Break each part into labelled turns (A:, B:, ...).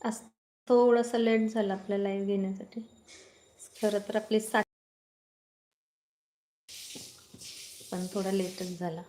A: आज थोडासा लेट झालं आपल्या लाईव्ह घेण्यासाठी. खरं तर आपली साठ पण थोडा लेटच झाला.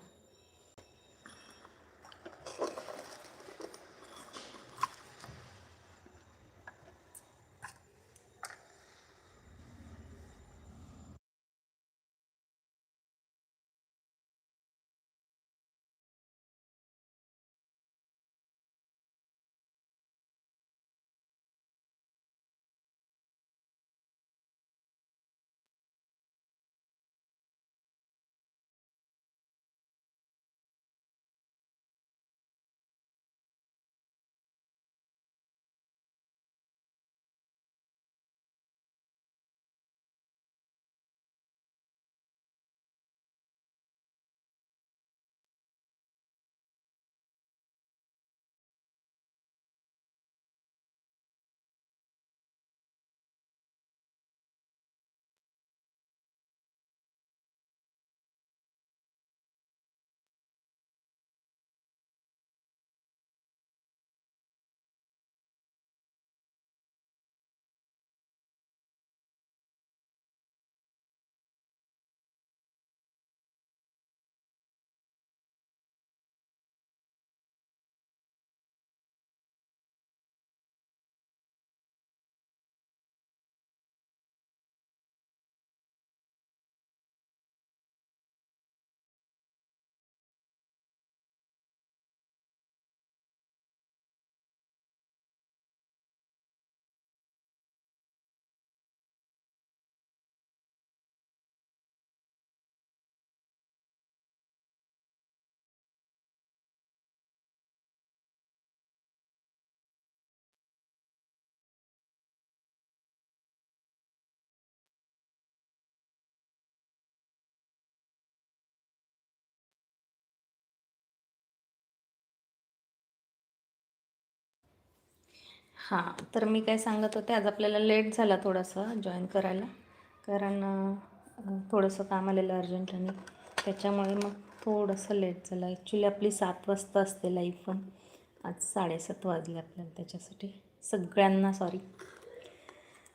A: हां तर मी काय सांगत होते आज आपल्याला लेट झाला थोडासा जॉईन करायला. कारण थोडंसं काम आलेलं अर्जंट आणि त्याच्यामुळे मग थोडंसं लेट झालं. ॲक्च्युली आपली सात वाजता असते लाईफ पण. आज साडेसात वाजले आपल्याला त्याच्यासाठी. सगळ्यांना सॉरी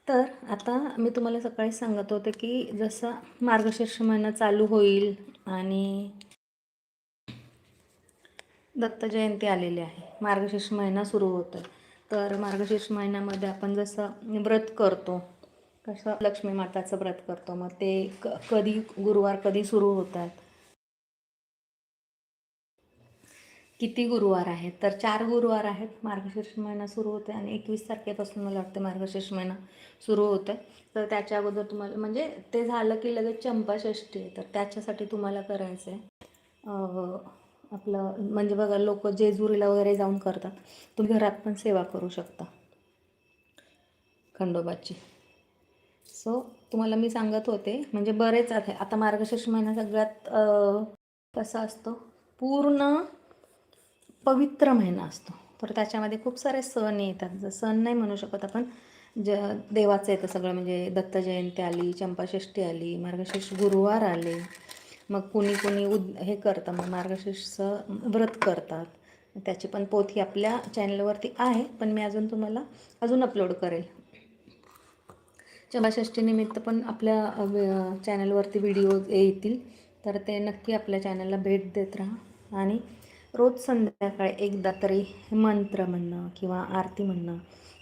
A: तर आता मी तुम्हाला सकाळी सांगत होते की जसं मार्गशीर्ष महिना चालू होईल आणि दत्त जयंती आलेली आहे. मार्गशीर्ष महिना सुरू होतो आहे तर मार्गशीर्ष महिन्यामध्ये आपण जसं व्रत करतो कसं लक्ष्मी माताचं व्रत करतो. मग ते क कधी गुरुवार कधी सुरू होतात? किती गुरुवार आहेत? तर चार गुरुवार आहेत. मार्गशीर्ष महिना सुरू होते आणि एकवीस तारखेपासून मला वाटतं मार्गशीर्ष महिना सुरू होतं तर त्याच्या अगोदर तुम्हाला म्हणजे ते झालं की लगेच चंपाषष्ठी आहे. तर त्याच्यासाठी तुम्हाला करायचं आहे आपलं म्हणजे बघा लोक जेजुरीला वगैरे जाऊन करतात. तुम्ही घरात पण सेवा करू शकता. खंडोबाची. सो तुम्हाला मी सांगत होते म्हणजे बरेच आहे. आता मार्गशीर्ष महिना सगळ्यात कसा असतो? पूर्ण पवित्र महिना असतो. तर त्याच्यामध्ये खूप सारे सण येतात. जर सण नाही म्हणू शकत आपण ज देवाचं येतं सगळं. म्हणजे दत्त जयंती आली चंपाषष्ठी आली मार्गशीर्ष गुरुवार आले. मग कुणी कुणी उद हे करतं मग मार्गशीर्षचं व्रत करतात. त्याची पण पोथी आपल्या चॅनलवरती आहे पण मी अजून तुम्हाला अजून अपलोड करेल. चमाषष्टीनिमित्त पण आपल्या चॅनलवरती व्हिडिओ येतील. तर ते नक्की आपल्या चॅनलला भेट देत राहा. आणि रोज संध्याकाळी एकदा तरी मंत्र म्हणणं किंवा आरती म्हणणं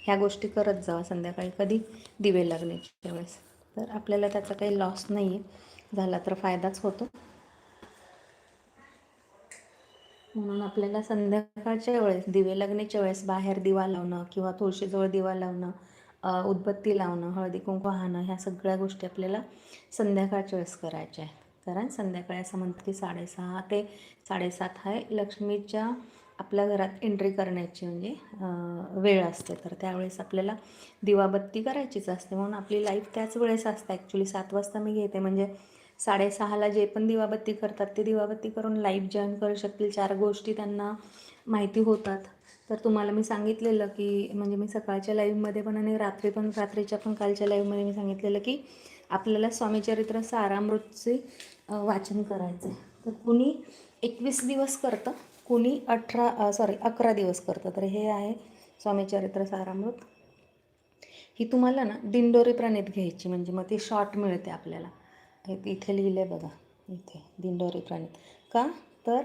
A: ह्या गोष्टी करत जावा संध्याकाळी कधी? दिवे लागण्याच्या वेळेस. तर आपल्याला त्याचा काही लॉस नाही आहे झाला तर फायदाच होतो. म्हणून आपल्याला संध्याकाळच्या वेळेस दिवे लग्नाच्या वेळेस बाहेर दिवा लावणं किंवा तुळशीजवळ दिवा लावणं उदबत्ती लावणं हळदी कुंकू वाहणं ह्या सगळ्या गोष्टी आपल्याला संध्याकाळच्या वेळेस करायच्या आहेत. कारण संध्याकाळी असं म्हणतं की साडेसहा ते साडेसात हा लक्ष्मीच्या आपल्या घरात एंट्री करण्याची म्हणजे वेळ असते. तर त्यावेळेस आपल्याला दिवाबत्ती करायचीच असते. म्हणून आपली लाईफ त्याच वेळेस असते. ॲक्च्युली सात वाजता मी घेते. म्हणजे साडेसहाला जे पण दिवाबत्ती करतात ते दिवाबत्ती करून लाईव्ह जॉईन करू शकतील. चार गोष्टी त्यांना माहिती होतात. तर तुम्हाला मी सांगितलेलं की म्हणजे मी सकाळच्या लाईव्हमध्ये पण आणि रात्री पण रात्रीच्या पण कालच्या लाईव्हमध्ये मी सांगितलेलं की आपल्याला स्वामीचरित्र सारामृतचे वाचन करायचं आहे तर कुणी एकवीस दिवस करतं कुणी अठरा सॉरी अकरा दिवस करतं. तर हे आहे स्वामी चरित्र सारामृत. ही तुम्हाला ना दिंडोरी प्रणित घ्यायची म्हणजे मग ती शॉर्ट मिळते आपल्याला. इथे लिहिलं आहे बघा. इथे दिंडोरी प्राणी. का? तर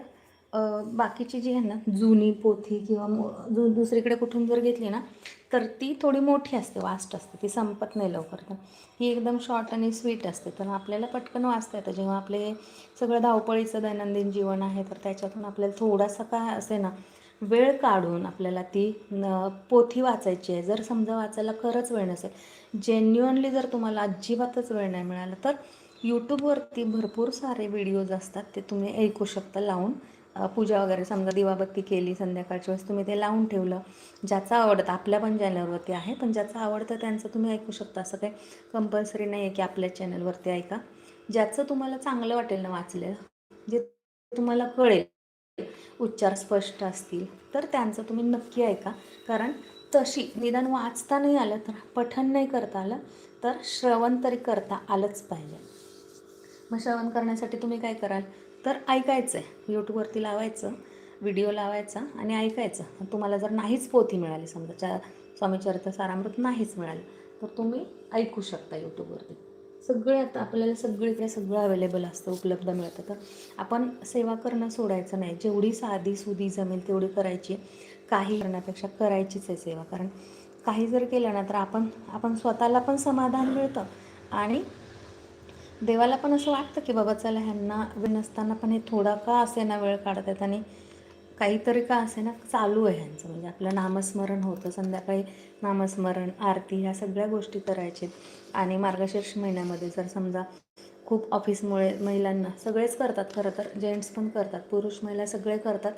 A: बाकीची जी आहे ना जुनी पोथी किंवा जु दुसरीकडे कुठून जर घेतली ना तर ती थोडी मोठी असते वास्ट असते ती संपत नाही लवकर. तर ही एकदम शॉर्ट आणि स्वीट असते. तर आपल्याला पटकन वाचता येतं. जेव्हा आपले सगळं धावपळीचं दैनंदिन जीवन आहे तर त्याच्यातून आपल्याला थोडासा काय असे ना वेळ काढून आपल्याला ती पोथी वाचायची आहे. जर समजा वाचायला खरंच वेळ नसेल जेन्युअनली जर तुम्हाला अजिबातच वेळ नाही मिळाला तर यूट्यूबवरती भरपूर सारे व्हिडिओज असतात. ते तुम्ही ऐकू शकता लावून. पूजा वगैरे समजा दिवाबत्ती केली संध्याकाळच्या वेळेस तुम्ही ते लावून ठेवलं. ज्याचं आवडतं आपल्या पण चॅनलवरती आहे पण ज्याचं आवडतं त्यांचं तुम्ही ऐकू शकता. असं काही कंपल्सरी नाही आहे की आपल्या चॅनलवरती ऐका. ज्याचं तुम्हाला चांगलं वाटेल ना वाचलेलं जे तुम्हाला कळेल उच्चार स्पष्ट असतील तर त्यांचं तुम्ही नक्की ऐका. कारण तशी निदान वाचता नाही आलं तर पठण नाही करता आलं तर श्रवण तरी करता आलंच पाहिजे. मग श्रवण करण्यासाठी तुम्ही काय कराल? तर ऐकायचं आहे यूट्यूबवरती लावायचं व्हिडिओ लावायचा आणि ऐकायचं. तुम्हाला जर नाहीच पोथी मिळाली समजा चा स्वामीचरित्र सारामृत नाहीच मिळालं तर तुम्ही ऐकू शकता यूट्यूबवरती. सगळे आता आपल्याला सगळीकडे सगळं अवेलेबल असतं उपलब्ध मिळतं. तर आपण सेवा करणं सोडायचं नाही. जेवढी साधी सुधी जमेल तेवढी करायची. काही करण्यापेक्षा करायचीच आहे सेवा. कारण काही जर केलं ना तर आपण आपण स्वतःला पण समाधान मिळतं आणि देवाला पण असं वाटतं की बाबा चला ह्यांना वेळ नसताना पण हे थोडा का असे ना वेळ काढत आहेत आणि काहीतरी का असे ना चालू आहे ह्यांचं. म्हणजे आपलं नामस्मरण होतं संध्याकाळी नामस्मरण आरती ह्या सगळ्या गोष्टी करायचे आणि मार्गशीर्ष महिन्यामध्ये जर समजा खूप ऑफिसमुळे महिलांना सगळेच करतात खरं तर जेंट्स पण करतात पुरुष महिला सगळे करतात.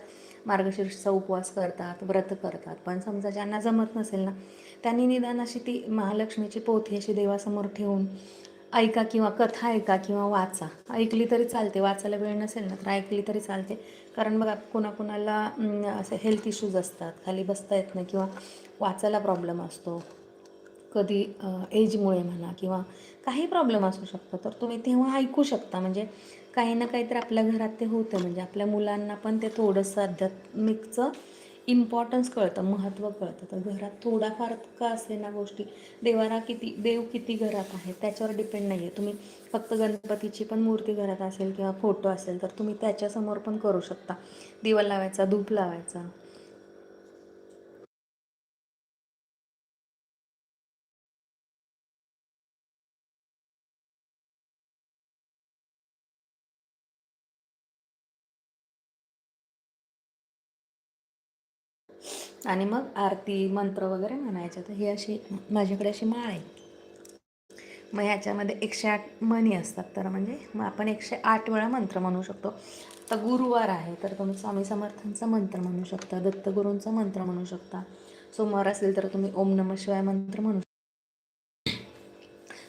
A: मार्गशीर्षचा उपवास करतात व्रत करतात. पण समजा ज्यांना जमत नसेल ना त्यांनी निदान अशी ती महालक्ष्मीची पोथी अशी देवासमोर ठेवून ऐका किंवा कथा ऐका किंवा वाचा. ऐकली तरी चालते वाचायला वेळ नसेल ना तर ऐकली तरी चालते. कारण बघा कोणाकोणाला असे हेल्थ इश्यूज असतात खाली बसता येत नाही किंवा वाचायला प्रॉब्लेम असतो. कधी एजमुळे म्हणा किंवा काही प्रॉब्लेम असू शकतो तर तुम्ही तेव्हा ऐकू शकता. म्हणजे काही ना काहीतरी आपल्या घरात ते होतं. म्हणजे आपल्या मुलांना पण ते थोडंसं आध्यात्मिकचं इम्पॉर्टन्स कळतं महत्त्व कळतं. तर घरात थोडाफार का असे ना गोष्टी? देवाला किती देव किती घरात आहे त्याच्यावर डिपेंड नाही आहे तुम्ही फक्त गणपतीची पण मूर्ती घरात असेल किंवा फोटो असेल तर तुम्ही त्याच्यासमोर पण करू शकता. दिवा लावायचा धूप लावायचा. आणि मग आरती मंत्र वगैरे म्हणायचं. तर ही अशी माझ्याकडे अशी माळ आहे. मग ह्याच्यामध्ये एकशे आठ मणी असतात. तर म्हणजे मग आपण एकशे आठ वेळा मंत्र म्हणू शकतो. तर गुरुवार आहे तर तुम्ही स्वामी समर्थांचा मंत्र म्हणू शकता दत्तगुरूंचा मंत्र म्हणू शकता. सोमवार असेल तर तुम्ही ओम नम शिवाय मंत्र म्हणू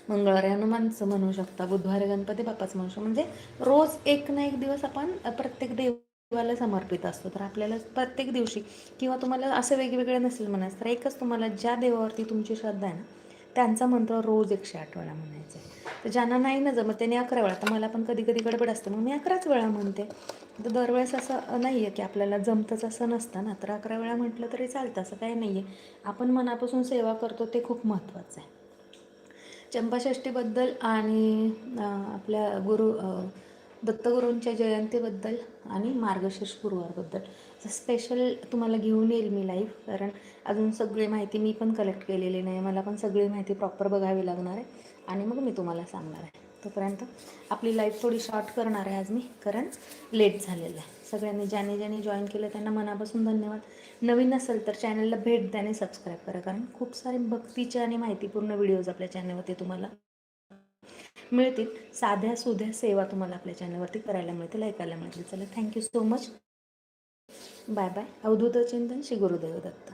A: मंगळवारी हनुमानचं म्हणू शकता बुधवारी गणपती बाप्पाचं म्हणू शकता. म्हणजे रोज एक ना एक दिवस आपण प्रत्येक देव देवाला समर्पित असतो. तर आपल्याला प्रत्येक दिवशी किंवा तुम्हाला असं वेगवेगळे नसेल म्हणायचं तर एकच तुम्हाला ज्या देवावरती तुमची श्रद्धा आहे ना त्यांचा मंत्र रोज एकशे आठ वेळा म्हणायचा आहे. तर ज्यांना नाही ना जमत त्यांनी अकरा वेळा तर मला पण कधी कधी गडबड असते मग मी अकराच वेळा म्हणते. तर दरवेळेस असं नाही आहे की आपल्याला जमतंच असं नसतं ना तर अकरा वेळा म्हटलं तरी चालतं असं काही नाही आहे आपण मनापासून सेवा करतो ते खूप महत्त्वाचं आहे. चंपाषष्टीबद्दल आणि आपल्या गुरु दत्तगुरूंच्या जयंतीबद्दल आणि मार्गशीर्ष गुरुवारबद्दल स्पेशल तुम्हाला घेऊन येईल मी लाईव्ह कारण अजून सगळी माहिती मी पण कलेक्ट केलेली नाही. मला पण सगळी माहिती प्रॉपर बघावी लागणार आहे आणि मग मी तुम्हाला सांगणार आहे. तोपर्यंत आपली लाईफ थोडी शॉर्ट करणार आहे आज मी कारण लेट झालेलं आहे. सगळ्यांनी ज्याने ज्याने जॉईन केलं त्यांना मनापासून धन्यवाद. नवीन असेल तर चॅनलला भेट द्याने सबस्क्राईब करा कारण खूप सारे भक्तीचे आणि माहितीपूर्ण व्हिडिओज आपल्या चॅनलवरती तुम्हाला मिळतील. साध्या सुध्या सेवा तुम्हाला आपल्या चॅनलवरती करायला मिळतील ऐकायला मिळतील. चला thank you so much bye bye Avadhoot Chintan Shri Gurudev Datta.